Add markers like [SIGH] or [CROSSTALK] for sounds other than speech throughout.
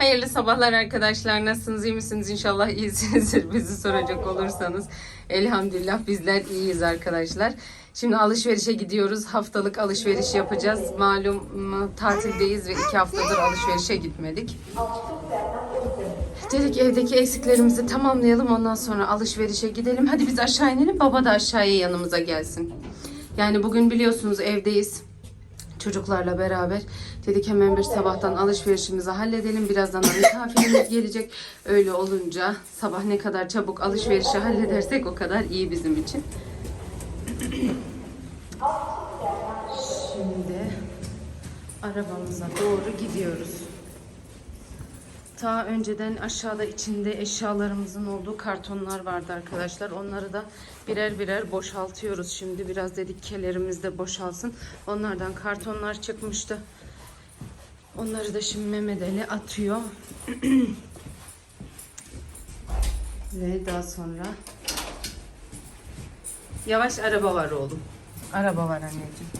Hayırlı sabahlar arkadaşlar. Nasılsınız? iyi misiniz? İnşallah iyisinizdir. [LAUGHS] Bizi soracak olursanız. Elhamdülillah bizler iyiyiz arkadaşlar. Şimdi alışverişe gidiyoruz. Haftalık alışveriş yapacağız. Malum tatildeyiz ve iki haftadır alışverişe gitmedik. Dedik evdeki eksiklerimizi tamamlayalım. Ondan sonra alışverişe gidelim. Hadi biz aşağı inelim. Baba da aşağıya yanımıza gelsin. Yani bugün biliyorsunuz evdeyiz çocuklarla beraber. Dedik hemen bir sabahtan alışverişimizi halledelim. Birazdan da misafirimiz gelecek. Öyle olunca sabah ne kadar çabuk alışverişi halledersek o kadar iyi bizim için. Şimdi arabamıza doğru gidiyoruz. Ta önceden aşağıda içinde eşyalarımızın olduğu kartonlar vardı arkadaşlar. Onları da birer birer boşaltıyoruz. Şimdi biraz dedik kelerimiz de boşalsın. Onlardan kartonlar çıkmıştı. Onları da şimdi Mehmet Ali atıyor. [CLEARS THROAT] Ve daha sonra yavaş araba var oğlum. Araba var anneciğim.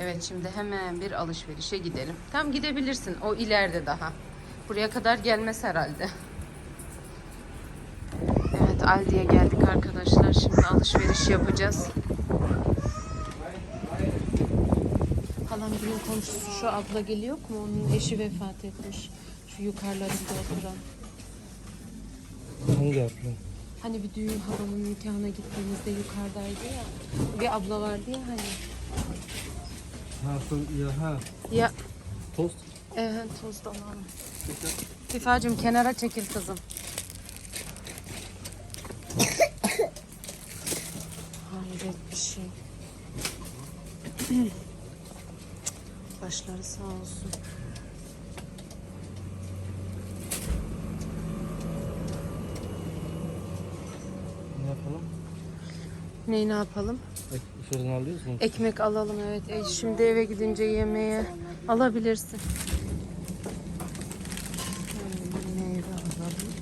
Evet şimdi hemen bir alışverişe gidelim. Tam gidebilirsin. O ileride daha. Buraya kadar gelmez herhalde. Evet Aldi'ye geldik arkadaşlar. Şimdi alışveriş yapacağız. Halamgilin komşusu şu abla geliyor mu? Onun eşi vefat etmiş. Şu yukarılarında oturan. Hangi abla? Hani bir düğün halamın nikahına gittiğimizde yukarıdaydı ya. Bir abla vardı ya hani. Ha, ya ha. Ya Tost. Evet tost alalım. Tifacığım kenara çekil kızım. Hayret bir şey. Başları sağ olsun. Ne yapalım? Neyi ne yapalım? Ek, fırın alıyoruz mu? Ekmek alalım evet. E, şimdi eve gidince yemeğe alabilirsin. Hmm, Meyve alalım.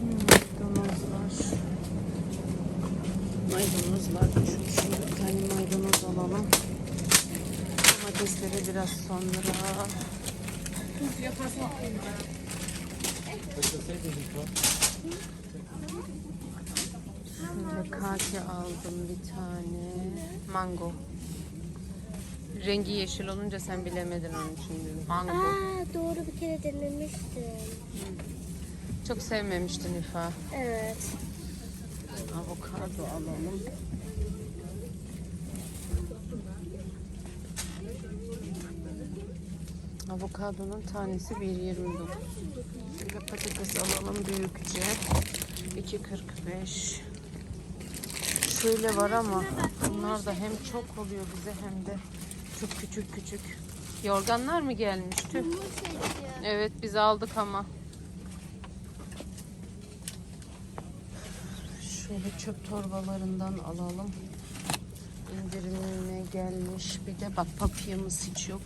Hmm, Maydanoz var. Maydanoz var. Şu, şu bir tane maydanoz alalım. Domatesleri biraz sonra. Şöyle kaki aldım bir tane. Mango. Rengi yeşil olunca sen bilemedin onun için dedim. Mango. Aa doğru bir kere denemiştim. Çok sevmemiştin İfa. Evet. Avokado alalım. Avokadonun tanesi 1.29. Şöyle patates alalım büyükçe. 2.45. Şöyle var ama bunlar da hem çok oluyor bize hem de çok küçük küçük. Yorganlar mı gelmiş? Evet biz aldık ama. Şöyle çöp torbalarından alalım. İndirimine gelmiş. Bir de bak papyamız hiç yok.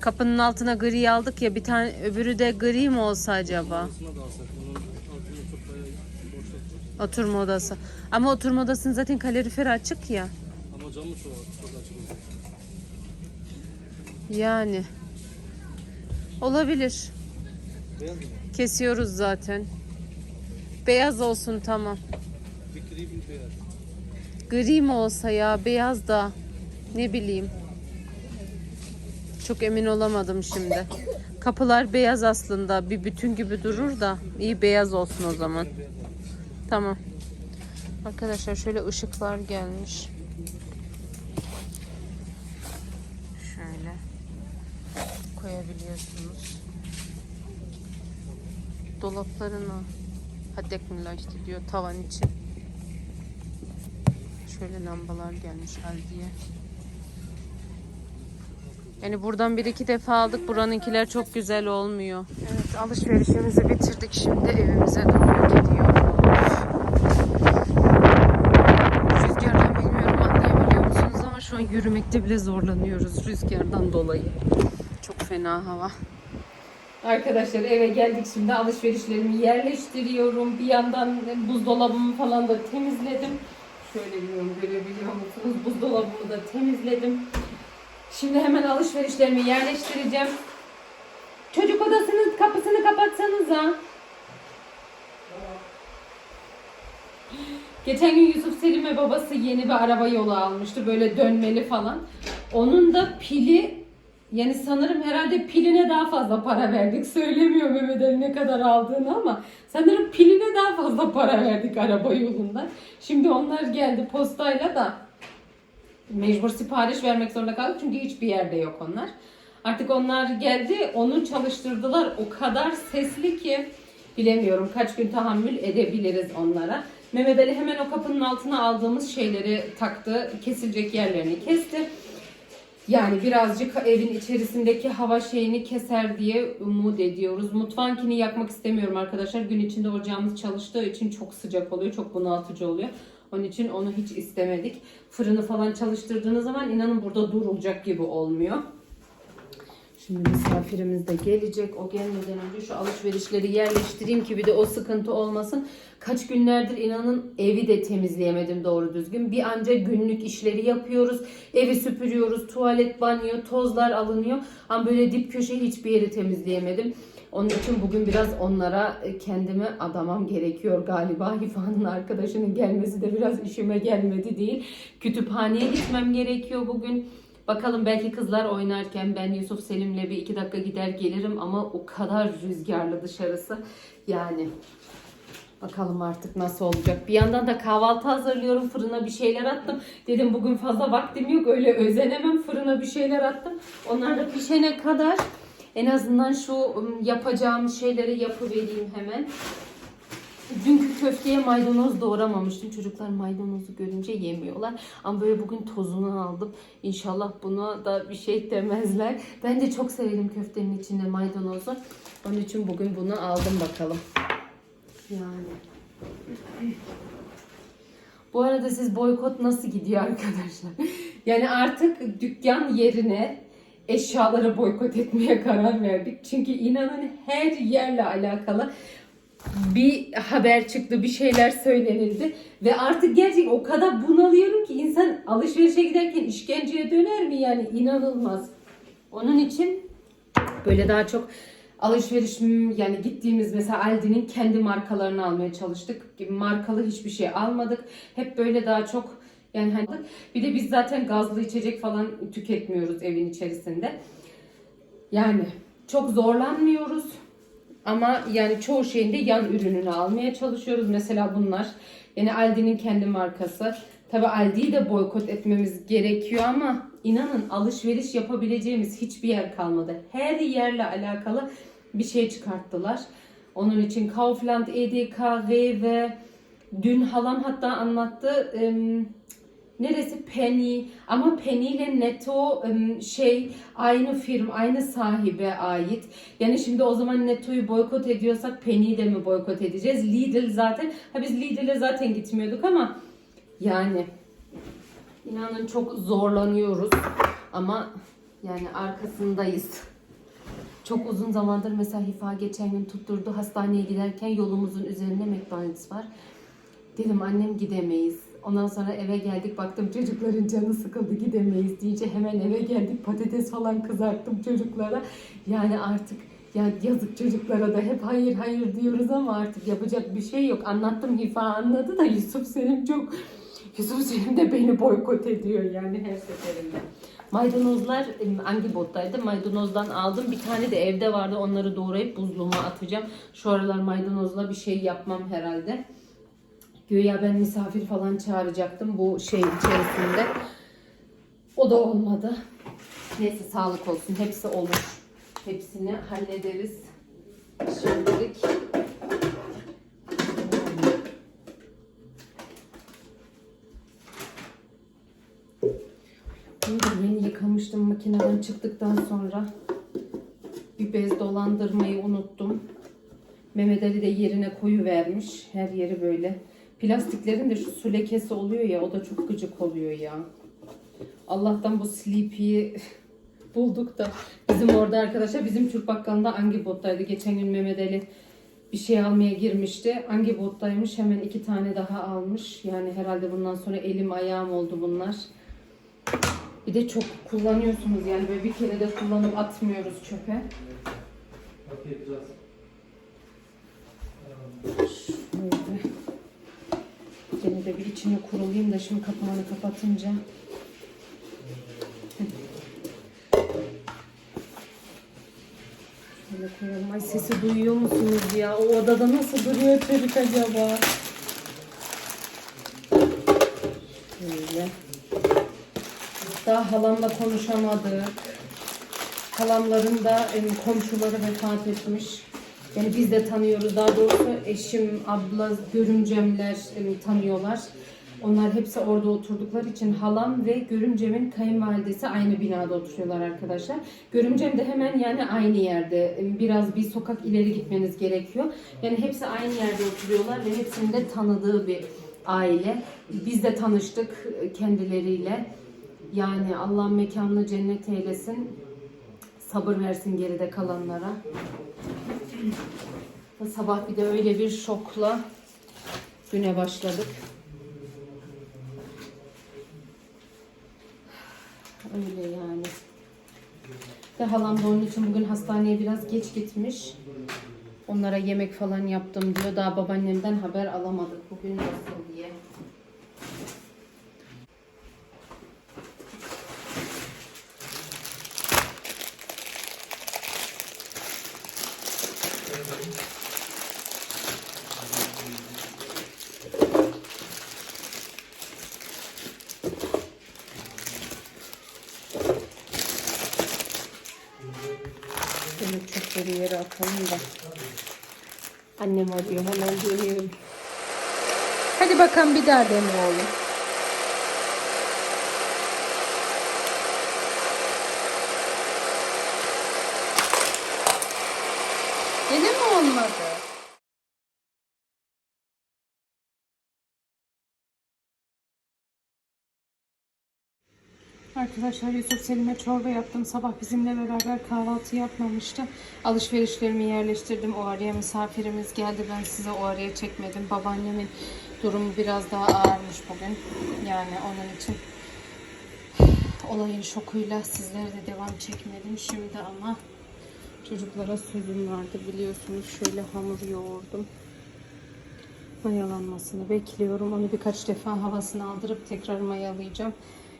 Kapının altına gri aldık ya bir tane öbürü de gri mi olsa acaba? Oturma odası. Ama oturma odasının zaten kaloriferi açık ya. Ama camı çok, çok açık. Yani. Olabilir. Beyaz mı? Kesiyoruz zaten. Beyaz olsun tamam. Bir gri bir beyaz. Gri mi olsa ya beyaz da ne bileyim. Çok emin olamadım şimdi. Kapılar beyaz aslında. Bir bütün gibi durur da iyi beyaz olsun o zaman. Tamam. Arkadaşlar şöyle ışıklar gelmiş. Şöyle koyabiliyorsunuz. Dolaplarına hadek işte diyor tavan için. Şöyle lambalar gelmiş Aldi'ye. Yani buradan bir iki defa aldık. Buranınkiler çok güzel olmuyor. Evet alışverişimizi bitirdik. Şimdi evimize doğru gidiyoruz. Rüzgardan bilmiyorum anlayabiliyor musunuz ama şu an yürümekte bile zorlanıyoruz rüzgardan dolayı. Çok fena hava. Arkadaşlar eve geldik şimdi alışverişlerimi yerleştiriyorum. Bir yandan buzdolabımı falan da temizledim. Şöyle bilmiyorum görebiliyor musunuz? Buzdolabımı da temizledim. Şimdi hemen alışverişlerimi yerleştireceğim. Çocuk odasının kapısını kapatsanıza. Geçen gün Yusuf Selim'e babası yeni bir araba yolu almıştı. Böyle dönmeli falan. Onun da pili yani sanırım herhalde piline daha fazla para verdik. Söylemiyor Mehmet Ali ne kadar aldığını ama sanırım piline daha fazla para verdik araba yolundan. Şimdi onlar geldi postayla da mecbur sipariş vermek zorunda kaldık çünkü hiçbir yerde yok onlar. Artık onlar geldi, onu çalıştırdılar. O kadar sesli ki bilemiyorum kaç gün tahammül edebiliriz onlara. Mehmet Ali hemen o kapının altına aldığımız şeyleri taktı. Kesilecek yerlerini kesti. Yani birazcık evin içerisindeki hava şeyini keser diye umut ediyoruz. Mutfağınkini yakmak istemiyorum arkadaşlar. Gün içinde ocağımız çalıştığı için çok sıcak oluyor. Çok bunaltıcı oluyor. Onun için onu hiç istemedik. Fırını falan çalıştırdığınız zaman inanın burada durulacak gibi olmuyor. Şimdi misafirimiz de gelecek. O gelmeden önce şu alışverişleri yerleştireyim ki bir de o sıkıntı olmasın. Kaç günlerdir inanın evi de temizleyemedim doğru düzgün. Bir anca günlük işleri yapıyoruz. Evi süpürüyoruz. Tuvalet, banyo, tozlar alınıyor. Ama böyle dip köşe hiçbir yeri temizleyemedim. Onun için bugün biraz onlara e, kendimi adamam gerekiyor galiba. [LAUGHS] Hifa'nın arkadaşının gelmesi de biraz işime gelmedi değil. Kütüphaneye gitmem gerekiyor bugün. Bakalım belki kızlar oynarken ben Yusuf Selim'le bir iki dakika gider gelirim ama o kadar rüzgarlı dışarısı. Yani bakalım artık nasıl olacak. Bir yandan da kahvaltı hazırlıyorum. Fırına bir şeyler attım. Dedim bugün fazla vaktim yok. Öyle özenemem. Fırına bir şeyler attım. Onlar da pişene kadar en azından şu ım, yapacağım şeyleri yapıvereyim hemen. Dünkü köfteye maydanoz doğramamıştım. Çocuklar maydanozu görünce yemiyorlar. Ama böyle bugün tozunu aldım. İnşallah buna da bir şey demezler. Ben de çok severim köftenin içinde maydanozu. Onun için bugün bunu aldım bakalım. Yani. Bu arada siz boykot nasıl gidiyor arkadaşlar? [LAUGHS] Yani artık dükkan yerine eşyaları boykot etmeye karar verdik. Çünkü inanın her yerle alakalı bir haber çıktı, bir şeyler söylenildi ve artık gerçekten o kadar bunalıyorum ki insan alışverişe giderken işkenceye döner mi yani inanılmaz. Onun için böyle daha çok alışveriş yani gittiğimiz mesela Aldi'nin kendi markalarını almaya çalıştık. Markalı hiçbir şey almadık. Hep böyle daha çok yani hani bir de biz zaten gazlı içecek falan tüketmiyoruz evin içerisinde. Yani çok zorlanmıyoruz. Ama yani çoğu şeyin de yan ürününü almaya çalışıyoruz. Mesela bunlar. Yani Aldi'nin kendi markası. Tabi Aldi'yi de boykot etmemiz gerekiyor ama inanın alışveriş yapabileceğimiz hiçbir yer kalmadı. Her yerle alakalı bir şey çıkarttılar. Onun için Kaufland, EDK, ve dün halam hatta anlattı. Neresi Penny ama Penny ile Netto şey aynı firm, aynı sahibe ait. Yani şimdi o zaman Netto'yu boykot ediyorsak Penny'yi de mi boykot edeceğiz? Lidl zaten. Ha biz Lidl'e zaten gitmiyorduk ama yani inanın çok zorlanıyoruz ama yani arkasındayız. Çok uzun zamandır mesela Hifa geçen gün tutturdu hastaneye giderken yolumuzun üzerinde McDonald's var. Dedim annem gidemeyiz. Ondan sonra eve geldik baktım çocukların canı sıkıldı gidemeyiz deyince hemen eve geldik patates falan kızarttım çocuklara. Yani artık ya yazık çocuklara da hep hayır hayır diyoruz ama artık yapacak bir şey yok. Anlattım Hifa anladı da Yusuf Selim çok Yusuf Selim de beni boykot ediyor yani her seferinde. Maydanozlar hangi bottaydı? Maydanozdan aldım. Bir tane de evde vardı. Onları doğrayıp buzluğuma atacağım. Şu aralar maydanozla bir şey yapmam herhalde. Güya ben misafir falan çağıracaktım bu şey içerisinde. O da olmadı. Neyse sağlık olsun. Hepsi olur. Hepsini hallederiz. Şimdilik. Yeni yıkamıştım makineden çıktıktan sonra. Bir bez dolandırmayı unuttum. Mehmet Ali de yerine koyu vermiş. Her yeri böyle. Plastiklerin de şu su lekesi oluyor ya o da çok gıcık oluyor ya. Allah'tan bu Sleepy'yi [LAUGHS] bulduk da. Bizim orada arkadaşlar bizim Türk bakkalında Angibot'taydı. Geçen gün Mehmet Ali bir şey almaya girmişti. Angibot'taymış. Hemen iki tane daha almış. Yani herhalde bundan sonra elim ayağım oldu bunlar. Bir de çok kullanıyorsunuz yani böyle bir kere de kullanıp atmıyoruz çöpe. Bak yapacağız. Gene de bir içine kurulayım da şimdi kapağını kapatınca. Şöyle koyalım. Ay sesi duyuyor musunuz ya? O odada nasıl duruyor çocuk acaba? Şöyle. Daha halamla konuşamadık. Halamların da em, komşuları vefat etmiş. Yani biz de tanıyoruz. Daha doğrusu eşim, abla, görümcemler em, tanıyorlar. Onlar hepsi orada oturdukları için halam ve görümcemin kayınvalidesi aynı binada oturuyorlar arkadaşlar. Görümcem de hemen yani aynı yerde. Biraz bir sokak ileri gitmeniz gerekiyor. Yani hepsi aynı yerde oturuyorlar ve hepsinin de tanıdığı bir aile. Biz de tanıştık e, kendileriyle. Yani Allah mekanını cennet eylesin. Sabır versin geride kalanlara. Sabah bir de öyle bir şokla güne başladık. Öyle yani. Ve halam da onun için bugün hastaneye biraz geç gitmiş. Onlara yemek falan yaptım diyor. Daha babaannemden haber alamadık bugün nasıl diye. Şöyle çöpleri yere atalım da. Annem arıyor hemen dönüyorum. Hadi bakalım bir daha dene oğlum. Yine mi olmadı? Arkadaşlar Yusuf Selim'e çorba yaptım. Sabah bizimle beraber kahvaltı yapmamıştı. Alışverişlerimi yerleştirdim. O araya misafirimiz geldi. Ben size o araya çekmedim. Babaannemin durumu biraz daha ağırmış bugün. Yani onun için olayın şokuyla sizlere de devam çekmedim. Şimdi ama çocuklara sözüm vardı biliyorsunuz. Şöyle hamur yoğurdum. Mayalanmasını bekliyorum. Onu birkaç defa havasını aldırıp tekrar mayalayacağım.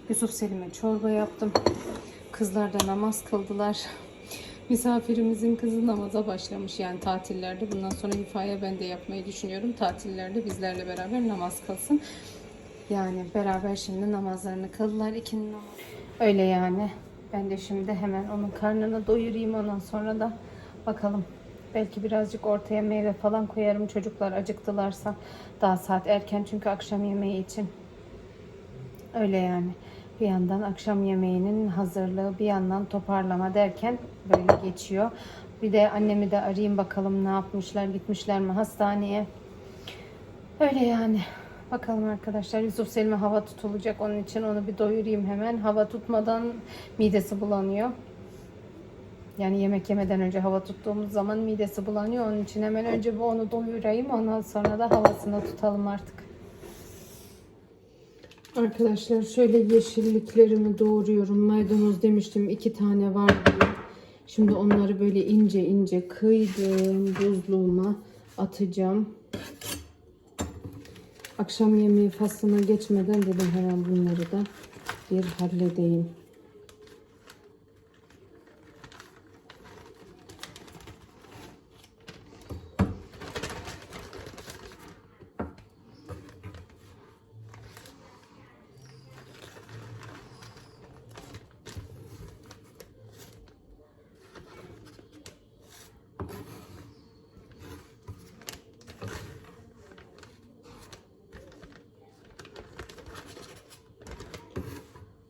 Yusuf Selim'e çorba yaptım. Kızlar da namaz kıldılar. [LAUGHS] Misafirimizin kızı namaza başlamış yani tatillerde. Bundan sonra ifaya ben de yapmayı düşünüyorum. Tatillerde bizlerle beraber namaz kılsın. Yani beraber şimdi namazlarını kıldılar. İkinin. Öyle yani. Ben de şimdi hemen onun karnını doyurayım ondan sonra da bakalım. Belki birazcık ortaya meyve falan koyarım çocuklar acıktılarsa. Daha saat erken çünkü akşam yemeği için. Öyle yani. Bir yandan akşam yemeğinin hazırlığı, bir yandan toparlama derken böyle geçiyor. Bir de annemi de arayayım bakalım ne yapmışlar, gitmişler mi hastaneye. Öyle yani. Bakalım arkadaşlar Yusuf Selim'e hava tutulacak. Onun için onu bir doyurayım hemen. Hava tutmadan midesi bulanıyor. Yani yemek yemeden önce hava tuttuğumuz zaman midesi bulanıyor. Onun için hemen önce bir onu doyurayım. Ondan sonra da havasını tutalım artık. Arkadaşlar şöyle yeşilliklerimi doğruyorum. Maydanoz demiştim iki tane var diye. Şimdi onları böyle ince ince kıydım. Buzluğuma atacağım. Akşam yemeği faslına geçmeden dedim hemen bunları da bir halledeyim.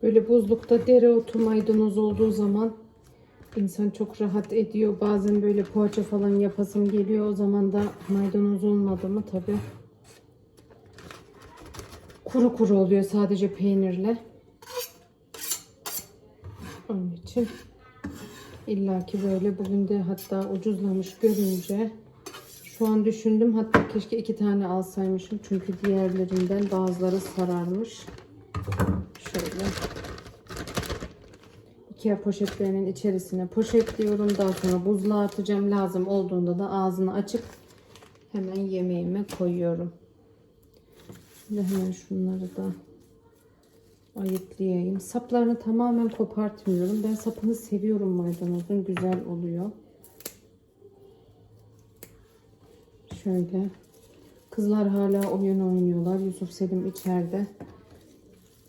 Böyle buzlukta dereotu maydanoz olduğu zaman insan çok rahat ediyor. Bazen böyle poğaça falan yapasım geliyor. O zaman da maydanoz olmadı mı tabi. Kuru kuru oluyor sadece peynirle. Onun için İlla ki böyle bugün de hatta ucuzlamış görünce şu an düşündüm hatta keşke iki tane alsaymışım çünkü diğerlerinden bazıları sararmış. Şöyle. Ikea poşetlerinin içerisine poşetliyorum. Daha sonra buzluğa atacağım. Lazım olduğunda da ağzını açıp hemen yemeğime koyuyorum. Şimdi hemen şunları da ayıklayayım. Saplarını tamamen kopartmıyorum. Ben sapını seviyorum maydanozun. Güzel oluyor. Şöyle. Kızlar hala oyun oynuyorlar. Yusuf Selim içeride.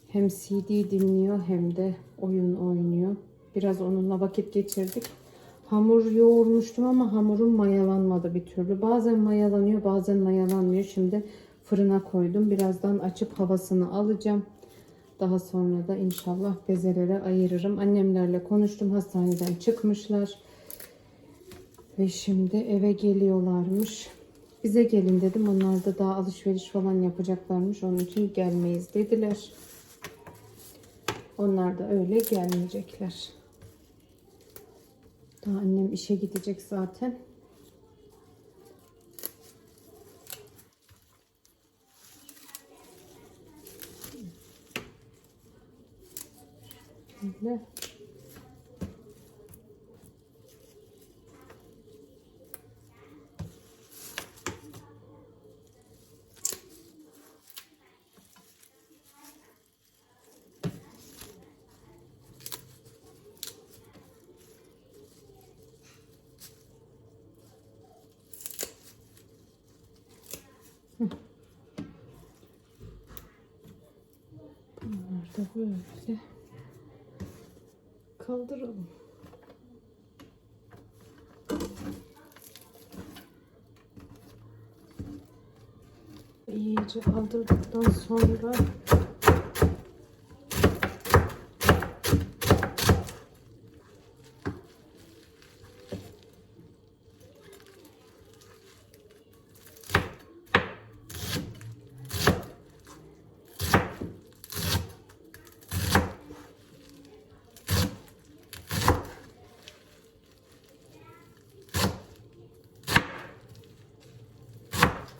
Hem CD dinliyor hem de oyun oynuyor. Biraz onunla vakit geçirdik. Hamur yoğurmuştum ama hamurum mayalanmadı bir türlü. Bazen mayalanıyor bazen mayalanmıyor. Şimdi fırına koydum. Birazdan açıp havasını alacağım. Daha sonra da inşallah bezelere ayırırım. Annemlerle konuştum. Hastaneden çıkmışlar. Ve şimdi eve geliyorlarmış. Bize gelin dedim. Onlar da daha alışveriş falan yapacaklarmış. Onun için gelmeyiz dediler. Onlar da öyle gelmeyecekler. Daha annem işe gidecek zaten. Şöyle. Bunlar da böyle kaldıralım. İyice kaldırdıktan sonra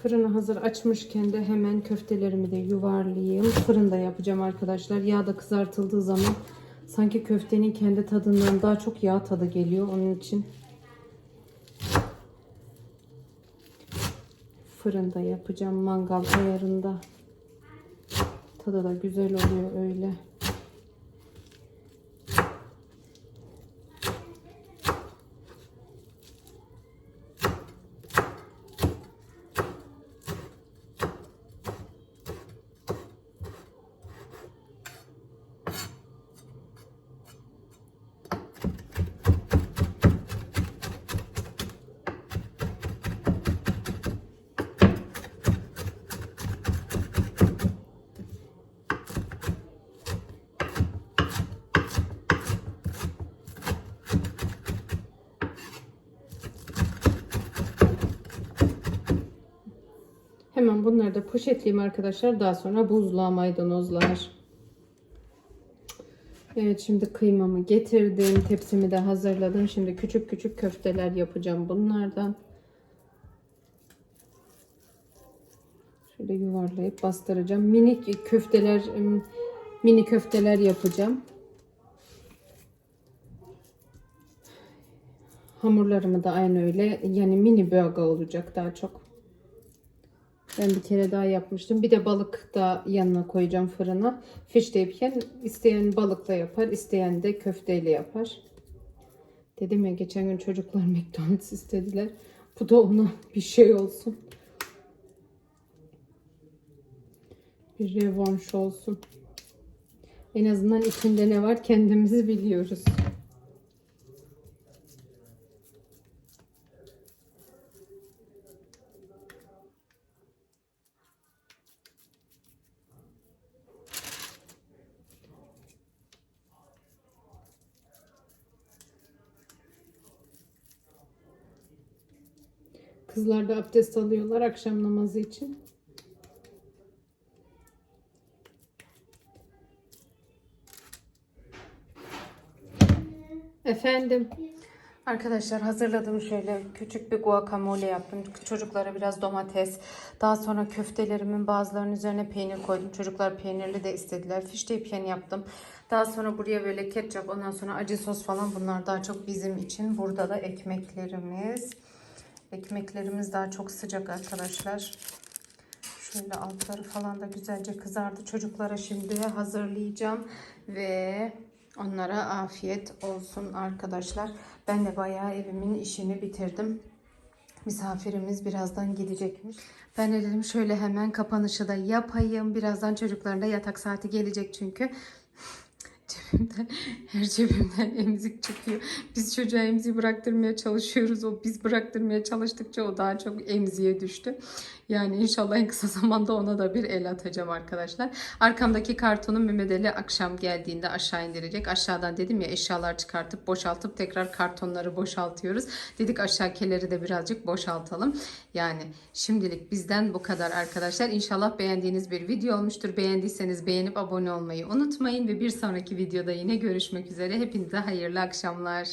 Fırını hazır açmışken de hemen köftelerimi de yuvarlayayım. Fırında yapacağım arkadaşlar. Yağda kızartıldığı zaman sanki köftenin kendi tadından daha çok yağ tadı geliyor. Onun için fırında yapacağım. Mangal ayarında. Tadı da güzel oluyor öyle. Hemen bunları da poşetleyeyim arkadaşlar. Daha sonra buzluğa maydanozlar. Evet şimdi kıymamı getirdim. Tepsimi de hazırladım. Şimdi küçük küçük köfteler yapacağım bunlardan. Şöyle yuvarlayıp bastıracağım. Mini köfteler mini köfteler yapacağım. Hamurlarımı da aynı öyle. Yani mini bölge olacak daha çok. Ben bir kere daha yapmıştım. Bir de balık da yanına koyacağım fırına. Fiş de yapken isteyen balıkla yapar, isteyen de köfteyle yapar. Dedim ya geçen gün çocuklar [LAUGHS] McDonald's istediler. Bu da ona bir şey olsun. Bir revanş olsun. En azından içinde ne var kendimizi biliyoruz. Kızlar da abdest alıyorlar akşam namazı için. Efendim. Arkadaşlar hazırladım şöyle küçük bir guacamole yaptım. Çocuklara biraz domates. Daha sonra köftelerimin bazılarının üzerine peynir koydum. Çocuklar peynirli de istediler. Fişte peynir yaptım. Daha sonra buraya böyle ketçap ondan sonra acı sos falan bunlar daha çok bizim için. Burada da ekmeklerimiz. Ekmeklerimiz daha çok sıcak arkadaşlar. Şöyle altları falan da güzelce kızardı. Çocuklara şimdi hazırlayacağım ve onlara afiyet olsun arkadaşlar. Ben de bayağı evimin işini bitirdim. Misafirimiz birazdan gidecekmiş. Ben de dedim şöyle hemen kapanışı da yapayım. Birazdan çocukların da yatak saati gelecek çünkü. Cebimden, [LAUGHS] her cebimden emzik çıkıyor. Biz çocuğa emziği bıraktırmaya çalışıyoruz. O biz bıraktırmaya çalıştıkça o daha çok emziğe düştü. Yani inşallah en kısa [LAUGHS] zamanda ona da bir el atacağım arkadaşlar. Arkamdaki kartonu Mehmet Ali akşam geldiğinde aşağı indirecek. Aşağıdan dedim ya eşyalar çıkartıp boşaltıp tekrar kartonları boşaltıyoruz. Dedik aşağıkileri de birazcık boşaltalım. Yani şimdilik bizden bu kadar arkadaşlar. İnşallah beğendiğiniz bir video olmuştur. Beğendiyseniz beğenip abone olmayı unutmayın ve bir sonraki videoda yine görüşmek üzere. Hepinize hayırlı akşamlar.